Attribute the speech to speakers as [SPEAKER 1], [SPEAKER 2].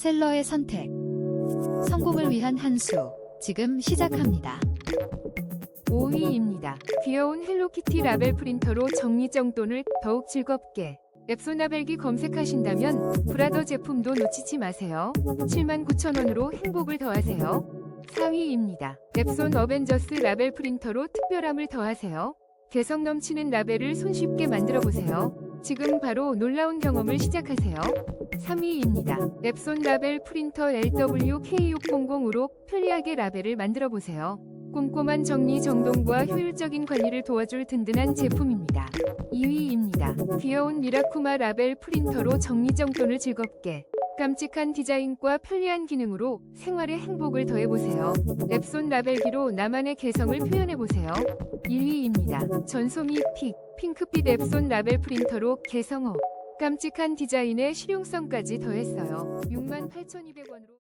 [SPEAKER 1] 셀러의 선택. 성공을 위한 한 수. 지금 시작합니다.
[SPEAKER 2] 5위입니다. 귀여운 헬로키티 라벨 프린터로 정리정돈을 더욱 즐겁게. 앱소나벨기 검색하신다면 브라더 제품도 놓치지 마세요. 79,000원으로 행복을 더하세요. 4위입니다. 앱손 어벤져스 라벨 프린터로 특별함을 더하세요. 개성 넘치는 라벨을 손쉽게 만들어 보세요. 지금 바로 놀라운 경험을 시작하세요. 3위입니다. 앱손 라벨 프린터 LWK600으로 편리하게 라벨을 만들어 보세요. 꼼꼼한 정리 정돈과 효율적인 관리를 도와줄 든든한 제품입니다. 2위입니다. 귀여운 미라쿠마 라벨 프린터로 정리 정돈을 즐겁게 깜찍한 디자인과 편리한 기능으로 생활의 행복을 더해보세요. 앱손 라벨기로 나만의 개성을 표현해보세요. 1위입니다. 전소미 픽 핑크빛 앱손 라벨 프린터로 개성업 깜찍한 디자인에 실용성까지 더했어요. 68,200원으로